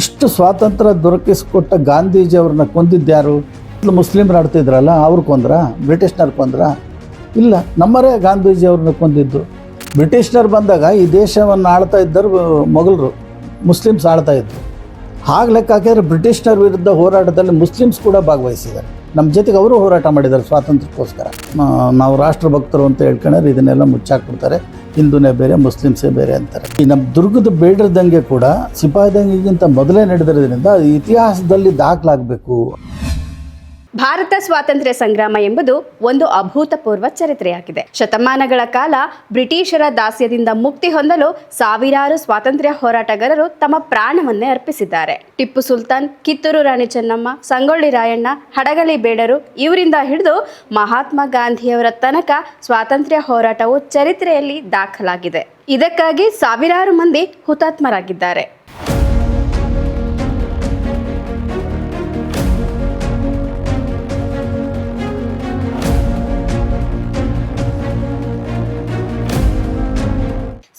ಇಷ್ಟು ಸ್ವಾತಂತ್ರ್ಯ ದೊರಕಿಸಿಕೊಟ್ಟ ಗಾಂಧೀಜಿ ಅವ್ರನ್ನ ಕೊಂದಿದ್ದ್ಯಾರು ಮುಸ್ಲಿಮ್ರು ಆಡ್ತಿದ್ರಲ್ಲ, ಅವ್ರು ಕೊಂದ್ರ? ಬ್ರಿಟಿಷ್ನವ್ರು ಕೊಂದ್ರ? ಇಲ್ಲ, ನಮ್ಮರೇ ಗಾಂಧೀಜಿ ಅವ್ರನ್ನ ಕೊಂದಿದ್ದು. ಬ್ರಿಟಿಷ್ನರು ಬಂದಾಗ ಈ ದೇಶವನ್ನು ಆಳ್ತಾ ಇದ್ದರು ಮೊಘಲರು, ಮುಸ್ಲಿಮ್ಸ್ ಆಳ್ತಾ ಇದ್ದರು ಹಾಗೆ ಲೆಕ್ಕ ಹಾಕಿದ್ರೆ ಬ್ರಿಟಿಷ್ನರ ವಿರುದ್ಧ ಹೋರಾಟದಲ್ಲಿ ಮುಸ್ಲಿಮ್ಸ್ ಕೂಡ ಭಾಗವಹಿಸಿದ್ದಾರೆ. ನಮ್ಮ ಜೊತೆಗೆ ಅವರು ಹೋರಾಟ ಮಾಡಿದ್ದಾರೆ ಸ್ವಾತಂತ್ರ್ಯಕ್ಕೋಸ್ಕರ. ನಾವು ರಾಷ್ಟ್ರಭಕ್ತರು ಅಂತ ಹೇಳ್ಕೊಂಡ್ರೆ ಇದನ್ನೆಲ್ಲ ಮುಚ್ಚಾಕ್ಬಿಡ್ತಾರೆ. ಹಿಂದೂನೇ ಬೇರೆ, ಮುಸ್ಲಿಮ್ಸೇ ಬೇರೆ ಅಂತಾರೆ. ಈ ನಮ್ಮ ದುರ್ಗದ ಬೇಡರ ದಂಗೆ ಕೂಡ ಸಿಪಾಯಿ ದಂಗೆಗಿಂತ ಮೊದಲೇ ನಡೆದಿರೋದ್ರಿಂದ ಇತಿಹಾಸದಲ್ಲಿ ದಾಖಲಾಗಬೇಕು. ಭಾರತ ಸ್ವಾತಂತ್ರ್ಯ ಸಂಗ್ರಾಮ ಎಂಬುದು ಒಂದು ಅಭೂತಪೂರ್ವ ಚರಿತ್ರೆಯಾಗಿದೆ. ಶತಮಾನಗಳ ಕಾಲ ಬ್ರಿಟಿಷರ ದಾಸ್ಯದಿಂದ ಮುಕ್ತಿ ಹೊಂದಲು ಸಾವಿರಾರು ಸ್ವಾತಂತ್ರ್ಯ ಹೋರಾಟಗಾರರು ತಮ್ಮ ಪ್ರಾಣವನ್ನೇ ಅರ್ಪಿಸಿದ್ದಾರೆ. ಟಿಪ್ಪು ಸುಲ್ತಾನ್, ಕಿತ್ತೂರು ರಾಣಿ ಚೆನ್ನಮ್ಮ, ಸಂಗೊಳ್ಳಿ ರಾಯಣ್ಣ, ಹಡಗಲಿ ಬೇಡರು ಇವರಿಂದ ಹಿಡಿದು ಮಹಾತ್ಮ ಗಾಂಧಿಯವರ ತನಕ ಸ್ವಾತಂತ್ರ್ಯ ಹೋರಾಟವು ಚರಿತ್ರೆಯಲ್ಲಿ ದಾಖಲಾಗಿದೆ. ಇದಕ್ಕಾಗಿ ಸಾವಿರಾರು ಮಂದಿ ಹುತಾತ್ಮರಾಗಿದ್ದಾರೆ.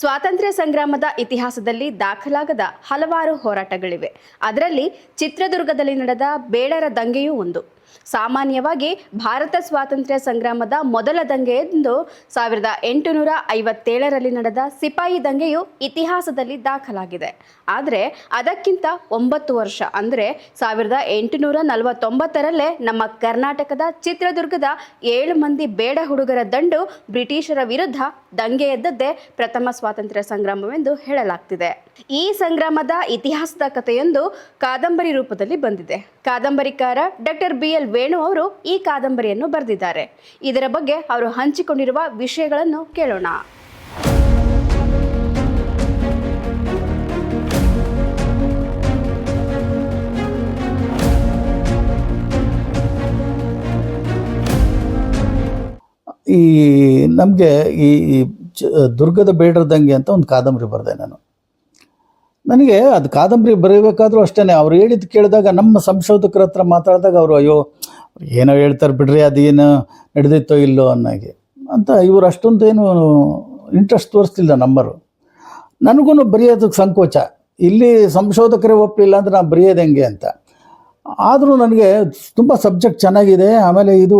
ಸ್ವಾತಂತ್ರ್ಯ ಸಂಗ್ರಾಮದ ಇತಿಹಾಸದಲ್ಲಿ ದಾಖಲಾಗದ ಹಲವಾರು ಹೋರಾಟಗಳಿವೆ. ಅದರಲ್ಲಿ ಚಿತ್ರದುರ್ಗದಲ್ಲಿ ನಡೆದ ಬೇಡರ ದಂಗೆಯೂ ಒಂದು. ಸಾಮಾನ್ಯವಾಗಿ ಭಾರತ ಸ್ವಾತಂತ್ರ್ಯ ಸಂಗ್ರಾಮದ ಮೊದಲ ದಂಗೆ ಎಂದು ಸಾವಿರದ ಎಂಟುನೂರ ಐವತ್ತೇಳರಲ್ಲಿ ನಡೆದ ಸಿಪಾಯಿ ದಂಗೆಯು ಇತಿಹಾಸದಲ್ಲಿ ದಾಖಲಾಗಿದೆ. ಆದರೆ ಅದಕ್ಕಿಂತ ಒಂಬತ್ತು ವರ್ಷ, ಅಂದರೆ ಸಾವಿರದ ಎಂಟುನೂರ ನಲವತ್ತೊಂಬತ್ತರಲ್ಲೇ ನಮ್ಮ ಕರ್ನಾಟಕದ ಚಿತ್ರದುರ್ಗದ ಏಳು ಮಂದಿ ಬೇಡ ಹುಡುಗರ ದಂಡು ಬ್ರಿಟಿಷರ ವಿರುದ್ಧ ದಂಗೆ ಎದ್ದದ್ದೇ ಪ್ರಥಮ ಸ್ವಾತಂತ್ರ್ಯ ಸಂಗ್ರಾಮವೆಂದು ಹೇಳಲಾಗ್ತಿದೆ. ಈ ಸಂಗ್ರಾಮದ ಇತಿಹಾಸದ ಕಥೆಯೊಂದು ಕಾದಂಬರಿ ರೂಪದಲ್ಲಿ ಬಂದಿದೆ. ಕಾದಂಬರಿಕಾರ ಡಾಕ್ಟರ್ ಬಿ ಎಲ್ ವೇಣು ಅವರು ಈ ಕಾದಂಬರಿಯನ್ನು ಬರೆದಿದ್ದಾರೆ. ಇದರ ಬಗ್ಗೆ ಅವರು ಹಂಚಿಕೊಂಡಿರುವ ವಿಷಯಗಳನ್ನು ಕೇಳೋಣ. ಈ ನಮಗೆ ಈ ದುರ್ಗದ ಬೇಡರ ದಂಗೆ ಅಂತ ಒಂದು ಕಾದಂಬರಿ ಬರೆದೆ ನಾನು. ನನಗೆ ಅದು ಕಾದಂಬರಿ ಬರೀಬೇಕಾದ್ರೂ ಅಷ್ಟೇ ಅವ್ರು ಹೇಳಿದ್ದು ಕೇಳಿದಾಗ ನಮ್ಮ ಸಂಶೋಧಕರ ಹತ್ರ ಮಾತಾಡಿದಾಗ ಅವರು, ಅಯ್ಯೋ ಏನೋ ಹೇಳ್ತಾರೆ ಬಿಡ್ರಿ, ಅದೇನು ನಡೆದಿತ್ತೋ ಇಲ್ಲೋ ಅನ್ನೋಗೆ. ಅಂತ ಇವರು ಅಷ್ಟೊಂದು ಏನು ಇಂಟ್ರೆಸ್ಟ್ ತೋರಿಸ್ತಿಲ್ಲ ನಂಬರು ನನಗೂ ಬರೆಯೋದಕ್ಕೆ ಸಂಕೋಚ. ಇಲ್ಲಿ ಸಂಶೋಧಕರೇ ಒಪ್ಪಲಿಲ್ಲ ಅಂದರೆ ನಾನು ಬರೆಯೋದು ಹೆಂಗೆ ಅಂತ. ಆದರೂ ನನಗೆ ತುಂಬ ಸಬ್ಜೆಕ್ಟ್ ಚೆನ್ನಾಗಿದೆ. ಆಮೇಲೆ ಇದು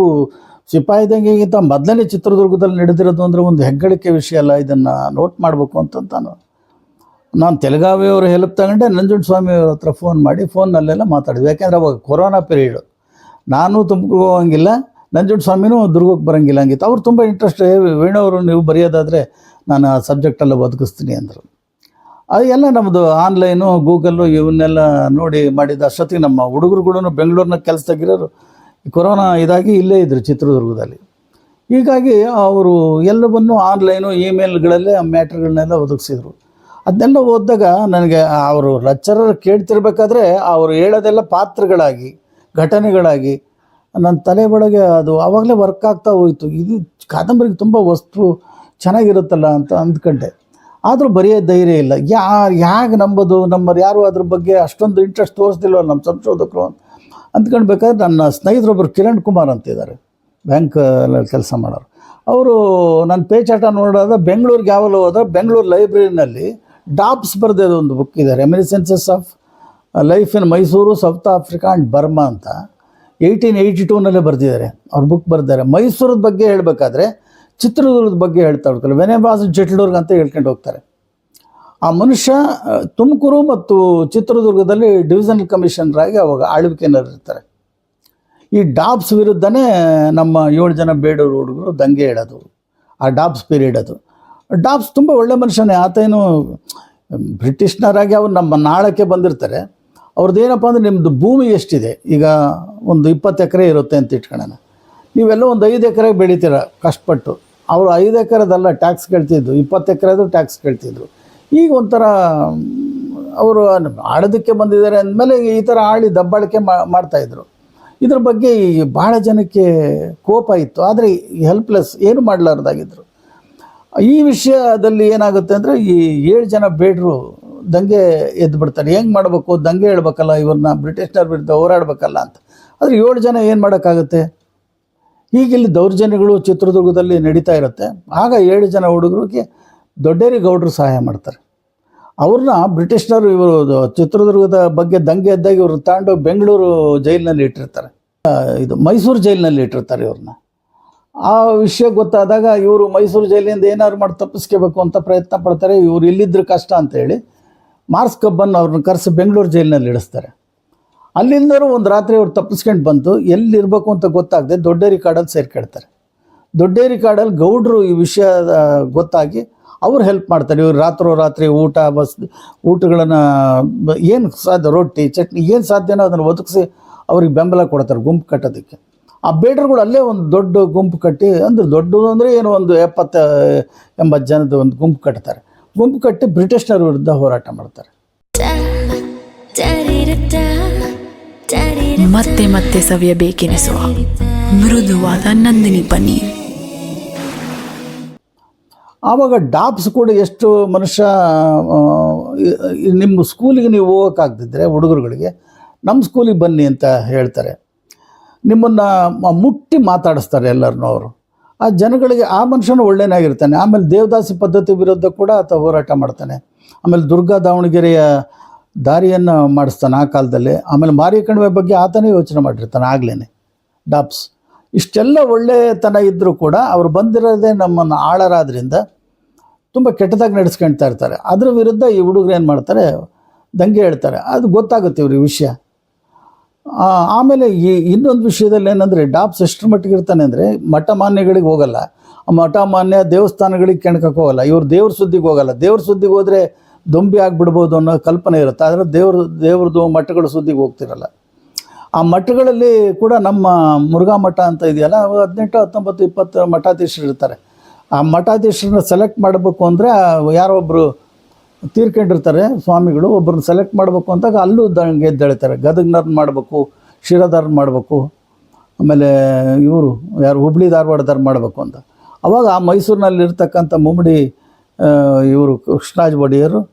ಸಿಪಾಯಿ ದಂಗೆಗಿಂತ ಮೊದಲನೇ ಚಿತ್ರದುರ್ಗದಲ್ಲಿ ನಡೆದಿರೋದು ಅಂದರೆ ಒಂದು ಹೆಗ್ಗಳಿಕೆ ವಿಷಯ ಅಲ್ಲ. ಇದನ್ನು ನೋಟ್ ಮಾಡಬೇಕು ಅಂತ ನಾನು ನಾನು ತೆಲಗಾವಿಯವ್ರ ಹೆಲ್ಪ್ ತಗೊಂಡೆ, ನಂಜುಂಡ ಸ್ವಾಮಿಯವ್ರ ಹತ್ರ ಫೋನ್ ಮಾಡಿ ಫೋನ್ನಲ್ಲೆಲ್ಲ ಮಾತಾಡಿದ್ವಿ. ಯಾಕೆಂದರೆ ಅವಾಗ ಕೊರೋನಾ ಪೀರಿಯಡು ನಾನು ತುಮಕೂರು ಹೋಗಂಗಿಲ್ಲ, ನಂಜುಂಡ ಸ್ವಾಮಿನೂ ದುರ್ಗಕ್ಕೆ ಬರೋಂಗಿಲ್ಲ ಹಂಗಿತ್ತು. ಅವ್ರು ತುಂಬ ಇಂಟ್ರೆಸ್ಟ್ ವೇಣವರು ನೀವು ಬರೆಯೋದಾದರೆ ನಾನು ಆ ಸಬ್ಜೆಕ್ಟೆಲ್ಲ ಬದುಕಿಸ್ತೀನಿ ಅಂದರು. ಅದು ಎಲ್ಲ ನಮ್ಮದು ಆನ್ಲೈನು ಗೂಗಲ್ಲು ಇವನ್ನೆಲ್ಲ ನೋಡಿ ಮಾಡಿದ ಅಷ್ಟೊತ್ತಿಗೆ ನಮ್ಮ ಹುಡುಗರು ಕೂಡ ಬೆಂಗಳೂರಿನ ಕೆಲಸದಾಗಿರೋರು ಕೊರೋನಾ ಇದಾಗಿ ಇಲ್ಲೇ ಇದ್ದರು ಚಿತ್ರದುರ್ಗದಲ್ಲಿ. ಹೀಗಾಗಿ ಅವರು ಎಲ್ಲವನ್ನು ಆನ್ಲೈನು ಇಮೇಲ್ಗಳಲ್ಲೇ ಆ ಮ್ಯಾಟ್ರ್ಗಳನ್ನೆಲ್ಲ ಒದಗಿಸಿದ್ರು. ಅದನ್ನೆಲ್ಲ ಓದಿದಾಗ ನನಗೆ ಅವರು ಲೆಕ್ಚರರ್ ಕೇಳ್ತಿರ್ಬೇಕಾದ್ರೆ ಅವರು ಹೇಳೋದೆಲ್ಲ ಪಾತ್ರಗಳಾಗಿ, ಘಟನೆಗಳಾಗಿ. ನನ್ನ ತಲೆ ಒಳಗೆ ಅದು ಆವಾಗಲೇ ವರ್ಕ್ ಆಗ್ತಾ ಹೋಯಿತು. ಇದು ಕಾದಂಬರಿಗೆ ತುಂಬ ವಸ್ತು ಚೆನ್ನಾಗಿರುತ್ತಲ್ಲ ಅಂತ ಅಂದ್ಕೊಂಡೆ. ಆದರೂ ಬರೆಯೋ ಧೈರ್ಯ ಇಲ್ಲ. ಯಾ ಹೇಗೆ ನಂಬೋದು? ನಮ್ಮ ಯಾರು ಅದ್ರ ಬಗ್ಗೆ ಅಷ್ಟೊಂದು ಇಂಟ್ರೆಸ್ಟ್ ತೋರಿಸ್ದಿಲ್ವ ನಮ್ಮ ಸಂಶೋಧಕರು ಅಂತ ಅಂದ್ಕೊಳ್ಬೇಕಾದ್ರೆ ನನ್ನ ಸ್ನೇಹಿತರೊಬ್ಬರು ಕಿರಣ್ ಕುಮಾರ್ ಅಂತಿದ್ದಾರೆ ಬ್ಯಾಂಕ್ ಕೆಲಸ ಮಾಡೋರು. ಅವರು ನನ್ನ ಪೇಚಾಟ ನೋಡಿದ್ರೆ ಬೆಂಗಳೂರಿಗೆ ಯಾವಲ್ಲೂ ಹೋದ್ರೆ ಬೆಂಗಳೂರು ಲೈಬ್ರರಿನಲ್ಲಿ ಡಾಬ್ಸ್ ಬರೆದಿರೋ ಒಂದು ಬುಕ್ ಇದೆ reminiscences of life in Mysore South Africa and Burma ಅಂತ. ಏಯ್ಟೀನ್ ಏಯ್ಟಿ ಟೂನಲ್ಲೇ ಬರೆದಿದ್ದಾರೆ. ಅವ್ರ ಬುಕ್ ಬರೆದಿದ್ದಾರೆ. ಮೈಸೂರದ ಬಗ್ಗೆ ಹೇಳಬೇಕಾದ್ರೆ, ಚಿತ್ರದುರ್ಗದ ಬಗ್ಗೆ ಹೇಳ್ತಾ ಹೋಗ್ತಾರೆ ವೆನೆಬಾಸ್ ಜಟ್ಲೂರ್ಗ್ ಅಂತ ಹೇಳ್ಕೊಂಡು ಹೋಗ್ತಾರೆ. ಆ ಮನುಷ್ಯ ತುಮಕೂರು ಮತ್ತು ಚಿತ್ರದುರ್ಗದಲ್ಲಿ ಡಿವಿಷನಲ್ ಕಮಿಷನರ್ ಆಗಿ ಅವಾಗ ಆಳ್ವಿಕೆನಲ್ಲಿರ್ತಾರೆ ಈ ಡಾಬ್ಸ್ ವಿರುದ್ಧನೇ ನಮ್ಮ ಏಳು ಜನ ಬೇಡೂರು ಹುಡುಗರು ದಂಗೆ ಹೇಳೋದು ಆ ಡಾಬ್ಸ್ ಪೀರಿಯಡ್ ಅದು. ಡಾಬ್ಸ್ ತುಂಬ ಒಳ್ಳೆ ಮನುಷ್ಯನೇ. ಆತೇನು ಬ್ರಿಟಿಷ್ನರಾಗಿ ಅವ್ರು ನಮ್ಮ ನಾಳಕ್ಕೆ ಬಂದಿರ್ತಾರೆ. ಅವ್ರದ್ದು ಏನಪ್ಪ ಅಂದರೆ ನಿಮ್ಮದು ಭೂಮಿ ಎಷ್ಟಿದೆ? ಈಗ ಒಂದು ಇಪ್ಪತ್ತು ಎಕರೆ ಇರುತ್ತೆ ಅಂತ ಇಟ್ಕೊಳ್ಳೋಣ. ನೀವೆಲ್ಲ ಒಂದು ಐದು ಎಕರೆ ಬೆಳಿತೀರ ಕಷ್ಟಪಟ್ಟು. ಅವರು ಐದು ಎಕರೆದಲ್ಲ, ಟ್ಯಾಕ್ಸ್ ಕೇಳ್ತಿದ್ದು ಇಪ್ಪತ್ತು ಎಕರೆದು ಟ್ಯಾಕ್ಸ್ ಕೇಳ್ತಿದ್ರು. ಈಗ ಒಂಥರ, ಅವರು ಆಡೋದಕ್ಕೆ ಬಂದಿದ್ದಾರೆ ಅಂದಮೇಲೆ ಈ ಥರ ಆಳಿ ದಬ್ಬಾಳಿಕೆ ಮಾಡ್ತಾಯಿದ್ರು ಇದ್ರ. ಬಗ್ಗೆ ಭಾಳ ಜನಕ್ಕೆ ಕೋಪ ಇತ್ತು. ಆದರೆ ಹೆಲ್ಪ್ಲೆಸ್ ಏನು ಮಾಡಲಾರ್ದಾಗಿದ್ರು? ಈ ವಿಷಯದಲ್ಲಿ ಏನಾಗುತ್ತೆ ಅಂದರೆ ಈ ಏಳು ಜನ ಬೇಡರು ದಂಗೆ ಎದ್ದು ಬಿಡ್ತಾರೆ. ಹೆಂಗೆ ಮಾಡಬೇಕು? ದಂಗೆ ಹೇಳ್ಬೇಕಲ್ಲ ಇವ್ರನ್ನ, ಬ್ರಿಟಿಷ್ನವ್ರ ವಿರುದ್ಧ ಹೋರಾಡಬೇಕಲ್ಲ ಅಂತ. ಆದರೆ ಏಳು ಜನ ಏನು ಮಾಡೋಕ್ಕಾಗುತ್ತೆ? ಈಗ ಇಲ್ಲಿ ದೌರ್ಜನ್ಯಗಳು ಚಿತ್ರದುರ್ಗದಲ್ಲಿ ನಡೀತಾ ಇರುತ್ತೆ. ಆಗ ಏಳು ಜನ ಹುಡುಗರಿಗೆ ದೊಡ್ಡೇರಿ ಗೌಡರು ಸಹಾಯ ಮಾಡ್ತಾರೆ. ಅವ್ರನ್ನ ಬ್ರಿಟಿಷ್ನರು ಇವರು, ಚಿತ್ರದುರ್ಗದ ಬಗ್ಗೆ ದಂಗೆ ಎದ್ದಾಗ ಇವರು ತಾಂಡು ಬೆಂಗಳೂರು ಜೈಲಿನಲ್ಲಿ ಇಟ್ಟಿರ್ತಾರೆ. ಇದು ಮೈಸೂರು ಜೈಲಿನಲ್ಲಿ ಇಟ್ಟಿರ್ತಾರೆ ಇವ್ರನ್ನ. ಆ ವಿಷಯ ಗೊತ್ತಾದಾಗ ಇವರು ಮೈಸೂರು ಜೈಲಿನಿಂದ ಏನಾದ್ರು ಮಾಡಿ ತಪ್ಪಿಸ್ಕೋಬೇಕು ಅಂತ ಪ್ರಯತ್ನ ಪಡ್ತಾರೆ. ಇವ್ರು ಇಲ್ಲಿದ್ರೆ ಕಷ್ಟ ಅಂತ ಹೇಳಿ ಮಾರ್ಸ್ ಕಬ್ಬನ್ನು ಅವ್ರನ್ನ ಕರೆಸಿ ಬೆಂಗಳೂರು ಜೈಲಿನಲ್ಲಿ ಇಳಿಸ್ತಾರೆ ಅಲ್ಲಿಂದರೂ ಒಂದು ರಾತ್ರಿ ಅವ್ರು ತಪ್ಪಿಸ್ಕೊಂಡು ಬಂತು ಎಲ್ಲಿರಬೇಕು ಅಂತ ಗೊತ್ತಾಗದೆ ದೊಡ್ಡೇರಿ ಕಾಡಲ್ಲಿ ಸೇರ್ಕೊಳ್ತಾರೆ. ದೊಡ್ಡೇರಿ ಕಾಡಲ್ಲಿ ಗೌಡ್ರು ಈ ವಿಷಯ ಗೊತ್ತಾಗಿ ಅವ್ರು ಹೆಲ್ಪ್ ಮಾಡ್ತಾರೆ. ಇವ್ರು ರಾತ್ರೋ ರಾತ್ರಿ ಊಟ, ಬಸ್, ಊಟಗಳನ್ನು, ಏನು ಸಾಧ್ಯ, ರೊಟ್ಟಿ, ಚಟ್ನಿ ಏನು ಸಾಧ್ಯನೋ ಅದನ್ನು ಒದಗಿಸಿ ಅವ್ರಿಗೆ ಬೆಂಬಲ ಕೊಡ್ತಾರೆ ಗುಂಪು ಕಟ್ಟೋದಕ್ಕೆ. ಆ ಬೇಡ್ರುಗಳು ಅಲ್ಲೇ ಒಂದು ದೊಡ್ಡ ಗುಂಪು ಕಟ್ಟಿ ಅಂದ್ರೆ ದೊಡ್ಡದು ಅಂದರೆ ಏನು ಒಂದು ಎಪ್ಪತ್ತು ಎಂಬತ್ತು ಜನದ ಒಂದು ಗುಂಪು ಕಟ್ತಾರೆ. ಗುಂಪು ಕಟ್ಟಿ ಬ್ರಿಟಿಷ್ನರ ವಿರುದ್ಧ ಹೋರಾಟ ಮಾಡ್ತಾರೆ. ಮತ್ತೆ ಮತ್ತೆ ಸವಿಯಬೇಕೆನಿಸುವ ಮೃದುವಾದ ನಂದಿನಿ ಪನ್ನೀರ್. ಆವಾಗ ಡಾಪ್ಸ್ ಕೂಡ ಎಷ್ಟು ಮನುಷ್ಯ ನಿಮ್ಮ ಸ್ಕೂಲಿಗೆ ನೀವು ಹೋಗೋಕ್ಕಾಗ್ದಿದ್ರೆ ಹುಡುಗರುಗಳಿಗೆ ನಮ್ಮ ಸ್ಕೂಲಿಗೆ ಬನ್ನಿ ಅಂತ ಹೇಳ್ತಾರೆ. ನಿಮ್ಮನ್ನು ಮುಟ್ಟಿ ಮಾತಾಡಿಸ್ತಾರೆ ಎಲ್ಲರನ್ನೂ ಅವರು. ಆ ಜನಗಳಿಗೆ ಆ ಮನುಷ್ಯನು ಒಳ್ಳೆಯನಾಗಿರ್ತಾನೆ ಆಮೇಲೆ ದೇವದಾಸಿ ಪದ್ಧತಿ ವಿರುದ್ಧ ಕೂಡ ಆತ ಹೋರಾಟ ಮಾಡ್ತಾನೆ. ಆಮೇಲೆ ದುರ್ಗಾ ದಾವಣಗೆರೆಯ ದಾರಿಯನ್ನು ಮಾಡಿಸ್ತಾನೆ ಆ ಕಾಲದಲ್ಲಿ. ಆಮೇಲೆ ಮಾರಿ ಕಣಿವೆ ಬಗ್ಗೆ ಆತನೇ ಯೋಚನೆ ಮಾಡಿರ್ತಾನೆ ಆಗ್ಲೇ ಡಾಪ್ಸ್. ಇಷ್ಟೆಲ್ಲ ಒಳ್ಳೆಯತನ ಇದ್ದರೂ ಕೂಡ ಅವರು ಬಂದಿರೋದೇ ನಮ್ಮನ್ನು ಆಳರಾದ್ರಿಂದ ತುಂಬ ಕೆಟ್ಟದಾಗಿ ನಡೆಸ್ಕೊಳ್ತಾ ಇರ್ತಾರೆ. ಅದ್ರ ವಿರುದ್ಧ ಈ ಹುಡುಗರು ಏನು ಮಾಡ್ತಾರೆ? ದಂಗೆ ಹೇಳ್ತಾರೆ. ಅದು ಗೊತ್ತಾಗುತ್ತೆ ಇವ್ರಿಗೆ ವಿಷಯ. ಆಮೇಲೆ ಈ ಇನ್ನೊಂದು ವಿಷಯದಲ್ಲಿ ಏನಂದರೆ ಡಾಬ್ಸ್ ಎಷ್ಟರ ಮಟ್ಟಿಗೆ ಇರ್ತಾನೆ ಅಂದರೆ ಮಠ ಮಾನ್ಯಗಳಿಗೆ ಹೋಗಲ್ಲ. ಮಠ ಮಾನ್ಯ ದೇವಸ್ಥಾನಗಳಿಗೆ ಕೆಣಕಕ್ಕೆ ಹೋಗಲ್ಲ. ಇವ್ರು ದೇವ್ರ ಸುದ್ದಿಗೆ ಹೋಗಲ್ಲ. ದೇವ್ರ ಸುದ್ದಿಗೆ ಹೋದರೆ ದೊಂಬಿ ಆಗಿಬಿಡ್ಬೋದು ಅನ್ನೋ ಕಲ್ಪನೆ ಇರುತ್ತೆ. ಆದರೆ ದೇವ್ರ, ದೇವ್ರದ್ದು ಮಠಗಳ ಸುದ್ದಿಗೆ ಹೋಗ್ತಿರಲ್ಲ. ಆ ಮಠಗಳಲ್ಲಿ ಕೂಡ ನಮ್ಮ ಮುರುಘಾ ಮಠ ಅಂತ ಇದೆಯಲ್ಲ ಹದಿನೆಂಟು, ಹತ್ತೊಂಬತ್ತು, ಇಪ್ಪತ್ತು ಮಠಾಧೀಶರು ಇರ್ತಾರೆ. ಆ ಮಠಾಧೀಶರನ್ನ ಸೆಲೆಕ್ಟ್ ಮಾಡಬೇಕು ಅಂದರೆ ಯಾರೋ ಒಬ್ಬರು ತೀರ್ಕೊಂಡಿರ್ತಾರೆ ಸ್ವಾಮಿಗಳು ಒಬ್ಬರನ್ನ ಸೆಲೆಕ್ಟ್ ಮಾಡಬೇಕು ಅಂತಾಗ ಅಲ್ಲೂ ದಂಗೆ ಎದ್ದೇಳ್ತಾರೆ. ಗದಗ್ನರ್ನ ಮಾಡಬೇಕು ಶಿರದಾರ್ನ ಮಾಡಬೇಕು, ಆಮೇಲೆ ಇವರು ಯಾರು ಹುಬ್ಳಿ ಧಾರವಾಡದಾರ್ ಮಾಡಬೇಕು ಅಂತ. ಅವಾಗ ಆ ಮೈಸೂರಿನಲ್ಲಿರ್ತಕ್ಕಂಥ ಮುಮ್ಮಡಿ ಇವರು ಕೃಷ್ಣರಾಜ ಒಡೆಯರು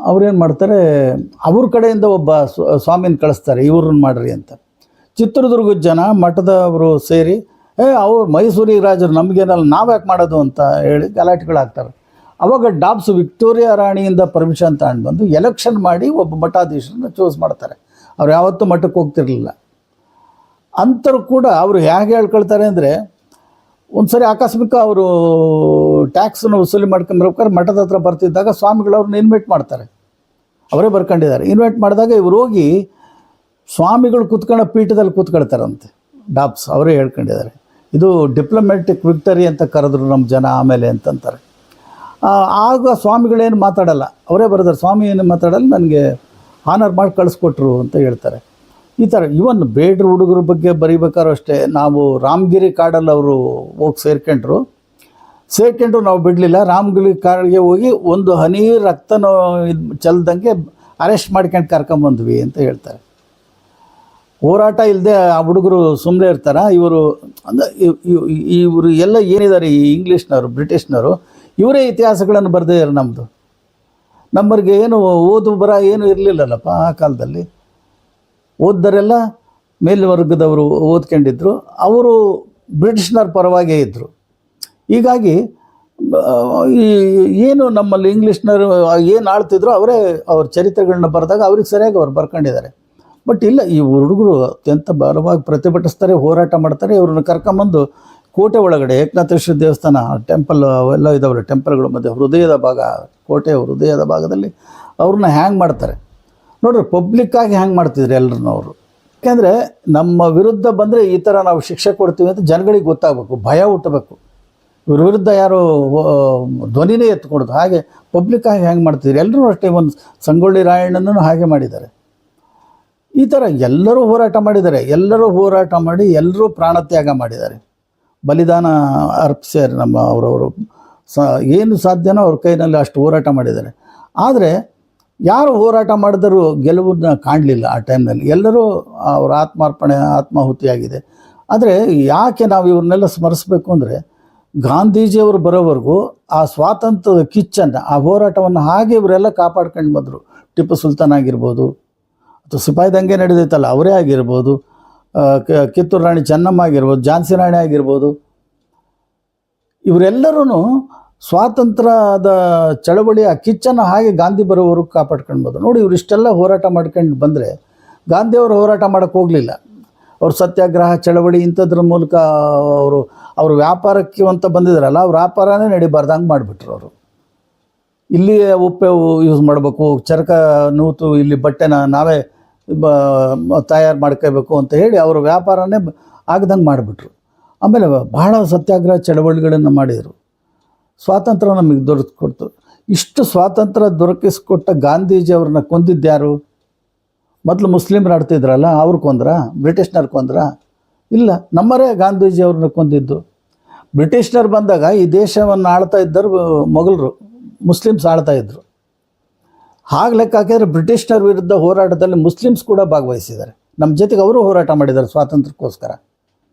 ಅವ್ರೇನು ಮಾಡ್ತಾರೆ, ಅವ್ರ ಕಡೆಯಿಂದ ಒಬ್ಬ ಸ್ವ- ಸ್ವಾಮಿನ ಕಳಿಸ್ತಾರೆ, ಇವ್ರನ್ನ ಮಾಡಿರಿ ಅಂತ. ಚಿತ್ರದುರ್ಗದ ಜನ ಮಠದವರು ಸೇರಿ, ಏ, ಅವ್ರು ಮೈಸೂರಿಗೆ ರಾಜರು, ನಮಗೇನಲ್ಲ ನಾವು ಯಾಕೆ ಮಾಡೋದು? ಅಂತ ಹೇಳಿ ಗಲಾಟೆಗಳಾಗ್ತಾರೆ. ಅವಾಗ ಡಾಬ್ಸ್ ವಿಕ್ಟೋರಿಯಾ ರಾಣಿಯಿಂದ ಪರ್ಮಿಷನ್ ತಗೊಂಡು ಬಂದು ಎಲೆಕ್ಷನ್ ಮಾಡಿ ಒಬ್ಬ ಮಠಾಧೀಶರನ್ನ ಚೂಸ್ ಮಾಡ್ತಾರೆ. ಅವ್ರು ಯಾವತ್ತೂ ಮಠಕ್ಕೆ ಹೋಗ್ತಿರಲಿಲ್ಲ. ಅಂಥರು ಕೂಡ ಅವರು ಹೇಗೆ ಹೇಳ್ಕೊಳ್ತಾರೆ ಅಂದರೆ ಒಂದು ಸರಿ ಆಕಸ್ಮಿಕ ಅವರು ಟ್ಯಾಕ್ಸನ್ನು ವಸೂಲಿ ಮಾಡ್ಕೊಂಡ್ಬೇಕಾದ್ರೆ ಮಠದ ಹತ್ರ ಬರ್ತಿದ್ದಾಗ ಸ್ವಾಮಿಗಳವ್ರನ್ನ ಇನ್ವೈಟ್ ಮಾಡ್ತಾರೆ. ಅವರೇ ಬರ್ಕೊಂಡಿದ್ದಾರೆ. ಇನ್ವೈಟ್ ಮಾಡಿದಾಗ ಇವ್ರು ಹೋಗಿ ಸ್ವಾಮಿಗಳು ಕೂತ್ಕೊಳ್ಳೋ ಪೀಠದಲ್ಲಿ ಕೂತ್ಕೊಳ್ತಾರಂತೆ. ಡಾಬ್ಸ್ ಅವರೇ ಹೇಳ್ಕೊಂಡಿದ್ದಾರೆ. ಇದು ಡಿಪ್ಲೊಮ್ಯಾಟಿಕ್ ವಿಕ್ಟರಿ ಅಂತ ಕರೆದ್ರು ನಮ್ಮ ಜನ ಆಮೇಲೆ ಅಂತಂತಾರೆ. ಆಗ ಸ್ವಾಮಿಗಳೇನು ಮಾತಾಡಲ್ಲ. ಅವರೇ ಬರೆದಾರೆ, ಸ್ವಾಮಿ ಏನು ಮಾತಾಡಲ್ಲ, ನನಗೆ ಆನರ್ ಮಾಡಿ ಕಳಿಸ್ಕೊಟ್ರು ಅಂತ ಹೇಳ್ತಾರೆ. ಈ ಥರ ಇವನ್ ಬೇಡ್ರ ಹುಡುಗರ ಬಗ್ಗೆ ಬರೀಬೇಕಾದ್ರೂ ಅಷ್ಟೇ, ನಾವು ರಾಮಗಿರಿ ಕಾಡಲ್ಲಿ ಅವರು ಹೋಗಿ ಸೇರ್ಕೊಂಡ್ರು. ಸೇರ್ಕೊಂಡ್ರು, ನಾವು ಬಿಡಲಿಲ್ಲ. ರಾಮಗಿರಿ ಕಾಡಿಗೆ ಹೋಗಿ ಒಂದು ಹನಿ ರಕ್ತನೂ ಇದು ಚೆಲ್ದಂಗೆ ಅರೆಸ್ಟ್ ಮಾಡ್ಕೊಂಡು ಕರ್ಕೊಂಬಂದ್ವಿ ಅಂತ ಹೇಳ್ತಾರೆ. ಹೋರಾಟ ಇಲ್ಲದೆ ಆ ಹುಡುಗರು ಸುಮ್ಮನೆ ಇರ್ತಾರ? ಇವರು ಅಂದರೆ ಇವರು ಎಲ್ಲ ಏನಿದ್ದಾರೆ ಈ ಇಂಗ್ಲೀಷ್ನವರು ಬ್ರಿಟಿಷ್ನವರು ಇವರೇ ಇತಿಹಾಸಗಳನ್ನು ಬರೆದಿದ್ದಾರೆ ನಮ್ಮದು ನಮ್ಮರಿಗೆ ಏನು ಓದು ಬರ ಏನು ಇರಲಿಲ್ಲಲ್ಲಪ್ಪ ಆ ಕಾಲದಲ್ಲಿ. ಓದ್ದರೆಲ್ಲ ಮೇಲ್ವರ್ಗದವರು ಓದ್ಕೊಂಡಿದ್ರು. ಅವರು ಬ್ರಿಟಿಷ್ನರ ಪರವಾಗೇ ಇದ್ದರು ಹೀಗಾಗಿ ಈ, ಏನು ನಮ್ಮಲ್ಲಿ ಇಂಗ್ಲೀಷ್ನರು ಏನು ಆಳ್ತಿದ್ರು ಅವರೇ ಅವ್ರ ಚರಿತ್ರೆಗಳನ್ನ ಬರೆದಾಗ ಅವ್ರಿಗೆ ಸರಿಯಾಗಿ ಅವ್ರು ಬರ್ಕೊಂಡಿದ್ದಾರೆ. ಬಟ್ ಇಲ್ಲ, ಈ ಹುಡುಗರು ಅತ್ಯಂತ ಬಲವಾಗಿ ಪ್ರತಿಭಟಿಸ್ತಾರೆ, ಹೋರಾಟ ಮಾಡ್ತಾರೆ, ಇವ್ರನ್ನ ಕರ್ಕೊಂಬಂದು ಕೋಟೆ ಒಳಗಡೆ ಏಕನಾಥೇಶ್ವರ ದೇವಸ್ಥಾನ ಟೆಂಪಲ್ ಅವೆಲ್ಲ ಇದಾವೆ ಟೆಂಪಲ್ಗಳು ಮತ್ತು ಹೃದಯದ ಭಾಗ ಕೋಟೆ ಹೃದಯದ ಭಾಗದಲ್ಲಿ ಅವ್ರನ್ನ ಹ್ಯಾಂಗ್ ಮಾಡ್ತಾರೆ. ನೋಡ್ರಿ ಪಬ್ಲಿಕ್ಕಾಗಿ ಹ್ಯಾಂಗ್ ಮಾಡ್ತಿದ್ರು ಎಲ್ಲರನ್ನೂ ಅವರು. ಯಾಕೆಂದರೆ ನಮ್ಮ ವಿರುದ್ಧ ಬಂದರೆ ಈ ಥರ ನಾವು ಶಿಕ್ಷೆ ಕೊಡ್ತೀವಿ ಅಂತ ಜನಗಳಿಗೆ ಗೊತ್ತಾಗಬೇಕು, ಭಯ ಹುಟ್ಟಬೇಕು. ಇವ್ರ ವಿರುದ್ಧ ಯಾರು ಧ್ವನಿನೇ ಎತ್ಕೊಡೋದು. ಹಾಗೆ ಪಬ್ಲಿಕ್ಕಾಗಿ ಹ್ಯಾಂಗೆ ಮಾಡ್ತಿದ್ರು. ಎಲ್ಲರೂ ಅಷ್ಟೇ ಒಂದು ಸಂಗೊಳ್ಳಿ ರಾಯಣ್ಣನೂ ಹಾಗೆ ಮಾಡಿದ್ದಾರೆ. ಈ ಥರ ಎಲ್ಲರೂ ಹೋರಾಟ ಮಾಡಿದ್ದಾರೆ. ಎಲ್ಲರೂ ಹೋರಾಟ ಮಾಡಿ ಎಲ್ಲರೂ ಪ್ರಾಣತ್ಯಾಗ ಮಾಡಿದ್ದಾರೆ. ಬಲಿದಾನ ಅರ್ಪಿಸ್ಯಾರೆ ನಮ್ಮ ಅವರವರು. ಸ, ಏನು ಸಾಧ್ಯನೋ ಅವ್ರ ಕೈನಲ್ಲಿ ಅಷ್ಟು ಹೋರಾಟ ಮಾಡಿದ್ದಾರೆ. ಆದರೆ ಯಾರು ಹೋರಾಟ ಮಾಡಿದರೂ ಗೆಲುವನ್ನ ಕಾಣಲಿಲ್ಲ ಆ ಟೈಮ್ನಲ್ಲಿ. ಎಲ್ಲರೂ ಅವರ ಆತ್ಮಾರ್ಪಣೆ, ಆತ್ಮಾಹುತಿಯಾಗಿದೆ. ಆದರೆ ಯಾಕೆ ನಾವು ಇವ್ರನ್ನೆಲ್ಲ ಸ್ಮರಿಸ್ಬೇಕು ಅಂದರೆ ಗಾಂಧೀಜಿಯವರು ಬರೋವರೆಗೂ ಆ ಸ್ವಾತಂತ್ರ್ಯದ ಕಿಚ್ಚನ್ನು, ಆ ಹೋರಾಟವನ್ನು ಹಾಗೆ ಇವರೆಲ್ಲ ಕಾಪಾಡ್ಕೊಂಡು ಬಂದರು. ಟಿಪ್ಪು ಸುಲ್ತಾನ್ ಆಗಿರ್ಬೋದು, ಅಥವಾ ಸಿಪಾಯಿ ನಡೆದೈತಲ್ಲ, ಅವರೇ ಆಗಿರ್ಬೋದು. ಕಿತ್ತೂರು ರಾಣಿ ಚೆನ್ನಮ್ಮ ಆಗಿರ್ಬೋದು, ಝಾನ್ಸಿ ರಾಣಿ ಆಗಿರ್ಬೋದು ಇವರೆಲ್ಲರೂ ಸ್ವಾತಂತ್ರ್ಯದ ಚಳವಳಿಯ ಕಿಚ್ಚನ್ನು ಹಾಗೆ ಗಾಂಧಿ ಬರೋವರೆಗೂ ಕಾಪಾಡ್ಕೊಳ್ಬೋದು ನೋಡಿ, ಇವರು ಇಷ್ಟೆಲ್ಲ ಹೋರಾಟ ಮಾಡ್ಕೊಂಡು ಬಂದರೆ ಗಾಂಧಿಯವರು ಹೋರಾಟ ಮಾಡೋಕ್ಕೆ ಹೋಗಲಿಲ್ಲ. ಅವ್ರು ಸತ್ಯಾಗ್ರಹ, ಚಳವಳಿ ಇಂಥದ್ರ ಮೂಲಕ ಅವರು ಅವರು ವ್ಯಾಪಾರಕ್ಕೆ ಅಂತ ಬಂದಿದ್ರಲ್ಲ, ಅವ್ರ ವ್ಯಾಪಾರನೇ ನಡಿಬಾರ್ದಂಗೆ ಮಾಡಿಬಿಟ್ರು ಅವರು. ಇಲ್ಲಿ ಉಪ್ಪೆ ಯೂಸ್ ಮಾಡಬೇಕು, ಚರಕ ನೂತು, ಇಲ್ಲಿ ಬಟ್ಟೆನ ನಾವೇ ತಯಾರು ಮಾಡ್ಕೋಬೇಕು ಅಂತ ಹೇಳಿ ಅವರ ವ್ಯಾಪಾರನೇ ಆಗದಂಗೆ ಮಾಡಿಬಿಟ್ರು. ಆಮೇಲೆ ಬಹಳ ಸತ್ಯಾಗ್ರಹ ಚಳವಳಿಗಳನ್ನು ಮಾಡಿದರು. ಸ್ವಾತಂತ್ರ್ಯ ನಮಗೆ ದೊರಕಿಕೊಡ್ತು ಇಷ್ಟು ಸ್ವಾತಂತ್ರ್ಯ ದೊರಕಿಸ್ಕೊಟ್ಟ ಗಾಂಧೀಜಿ ಅವ್ರನ್ನ ಕೊಂದಿದ್ದ್ಯಾರು ಮೊದಲು ಮುಸ್ಲಿಮ್ರು ಆಡ್ತಿದ್ರಲ್ಲ ಅವ್ರು ಕೊಂದ್ರ? ಬ್ರಿಟಿಷ್ನವ್ರು ಕೊಂದ್ರ? ಇಲ್ಲ, ನಮ್ಮರೇ ಗಾಂಧೀಜಿ ಅವ್ರನ್ನ ಕೊಂದಿದ್ದು. ಬ್ರಿಟಿಷ್ನರು ಬಂದಾಗ ಈ ದೇಶವನ್ನು ಆಳ್ತಾ ಇದ್ದರು ಮೊಘಲರು, ಮುಸ್ಲಿಮ್ಸ್ ಆಳ್ತಾ ಇದ್ದರು ಹಾಗೆ ಲೆಕ್ಕ ಹಾಕಿದ್ರೆ ಬ್ರಿಟಿಷ್ನರ ವಿರುದ್ಧ ಹೋರಾಟದಲ್ಲಿ ಮುಸ್ಲಿಮ್ಸ್ ಕೂಡ ಭಾಗವಹಿಸಿದ್ದಾರೆ. ನಮ್ಮ ಜೊತೆಗೆ ಅವರು ಹೋರಾಟ ಮಾಡಿದ್ದಾರೆ ಸ್ವಾತಂತ್ರ್ಯಕ್ಕೋಸ್ಕರ.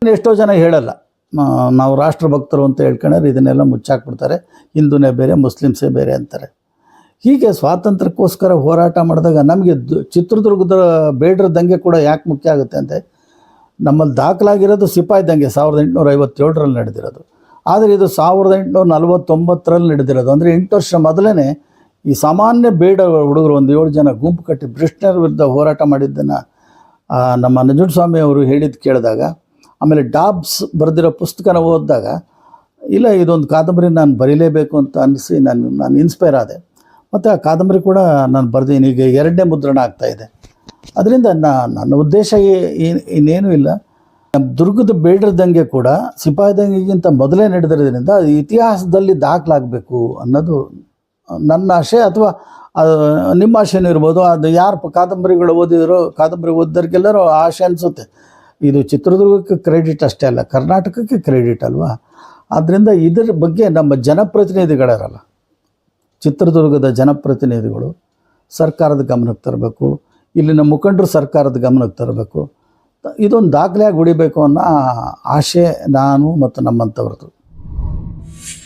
ಎಷ್ಟೋ ಜನ ಹೇಳಲ್ಲ. ನಾವು ರಾಷ್ಟ್ರಭಕ್ತರು ಅಂತ ಹೇಳ್ಕೊಂಡ್ರೆ ಇದನ್ನೆಲ್ಲ ಮುಚ್ಚಾಕ್ಬಿಡ್ತಾರೆ. ಹಿಂದೂನೇ ಬೇರೆ, ಮುಸ್ಲಿಮ್ಸೇ ಬೇರೆ ಅಂತಾರೆ. ಹೀಗೆ ಸ್ವಾತಂತ್ರ್ಯಕ್ಕೋಸ್ಕರ ಹೋರಾಟ ಮಾಡಿದಾಗ ನಮಗೆ ಚಿತ್ರದುರ್ಗದ ಬೇಡ್ರ ದಂಗೆ ಕೂಡ ಯಾಕೆ ಮುಖ್ಯ ಆಗುತ್ತೆ ಅಂದರೆ ನಮ್ಮಲ್ಲಿ ದಾಖಲಾಗಿರೋದು ಸಿಪಾಯಿ ದಂಗೆ, ಸಾವಿರದ ಎಂಟುನೂರ ಐವತ್ತೇಳರಲ್ಲಿ ನಡೆದಿರೋದು. ಆದರೆ ಇದು ಸಾವಿರದ ಎಂಟುನೂರ ನಲವತ್ತೊಂಬತ್ತರಲ್ಲಿ ನಡೆದಿರೋದು. ಅಂದರೆ ಎಂಟು ವರ್ಷ ಮೊದಲೇ ಈ ಸಾಮಾನ್ಯ ಬೇಡ ಹುಡುಗರು ಒಂದು ಏಳು ಜನ ಗುಂಪು ಕಟ್ಟಿ ಬ್ರಿಟಿಷರ ವಿರುದ್ಧ ಹೋರಾಟ ಮಾಡಿದ್ದನ್ನು ನಮ್ಮ ನಂಜುಂಡಸ್ವಾಮಿ ಅವರು ಹೇಳಿದ್ದು ಕೇಳಿದಾಗ, ಆಮೇಲೆ ಡಾಬ್ಸ್ ಬರೆದಿರೋ ಪುಸ್ತಕನ ಓದಿದಾಗ, ಇಲ್ಲ ಇದೊಂದು ಕಾದಂಬರಿ ನಾನು ಬರೀಲೇಬೇಕು ಅಂತ ಅನ್ನಿಸಿ ನಾನು ನಾನು ಇನ್ಸ್ಪೈರ್ ಆದೆ. ಮತ್ತು ಆ ಕಾದಂಬರಿ ಕೂಡ ನಾನು ಬರೆದೀನಿ, ಈಗ ಎರಡನೇ ಮುದ್ರಣ ಆಗ್ತಾಯಿದೆ ಅದರಿಂದ ನನ್ನ ಉದ್ದೇಶ ಇನ್ನೇನೂ ಇಲ್ಲ. ನಮ್ಮ ದುರ್ಗದ ಬೇಡರ ದಂಗೆ ಕೂಡ ಸಿಪಾಯಿ ದಂಗೆಗಿಂತ ಮೊದಲೇ ನಡೆದಿರೋದ್ರಿಂದ ಇತಿಹಾಸದಲ್ಲಿ ದಾಖಲಾಗಬೇಕು ಅನ್ನೋದು ನನ್ನ ಆಶೆ ಅಥವಾ ಅದು ನಿಮ್ಮ ಆಶೆನೂ ಇರ್ಬೋದು. ಅದು ಯಾರು ಕಾದಂಬರಿಗಳು ಓದಿದ್ರು, ಕಾದಂಬರಿ ಓದಿದವ್ರಿಗೆಲ್ಲರೂ ಆಶೆ ಅನಿಸುತ್ತೆ. ಇದು ಚಿತ್ರದುರ್ಗಕ್ಕೆ ಕ್ರೆಡಿಟ್ ಅಷ್ಟೇ ಅಲ್ಲ, ಕರ್ನಾಟಕಕ್ಕೆ ಕ್ರೆಡಿಟ್ ಅಲ್ವಾ? ಆದ್ದರಿಂದ ಇದರ ಬಗ್ಗೆ ನಮ್ಮ ಜನಪ್ರತಿನಿಧಿಗಳಿರಲ್ಲ. ಚಿತ್ರದುರ್ಗದ ಜನಪ್ರತಿನಿಧಿಗಳು ಸರ್ಕಾರದ ಗಮನಕ್ಕೆ ತರಬೇಕು, ಇಲ್ಲಿನ ಮುಖಂಡರು ಸರ್ಕಾರದ ಗಮನಕ್ಕೆ ತರಬೇಕು. ಇದೊಂದು ದಾಖಲೆಯಾಗಿ ಉಳಿಬೇಕು ಅನ್ನೋ ಆಶೆ ನಾನು ಮತ್ತು ನಮ್ಮಂಥವ್ರದ್ದು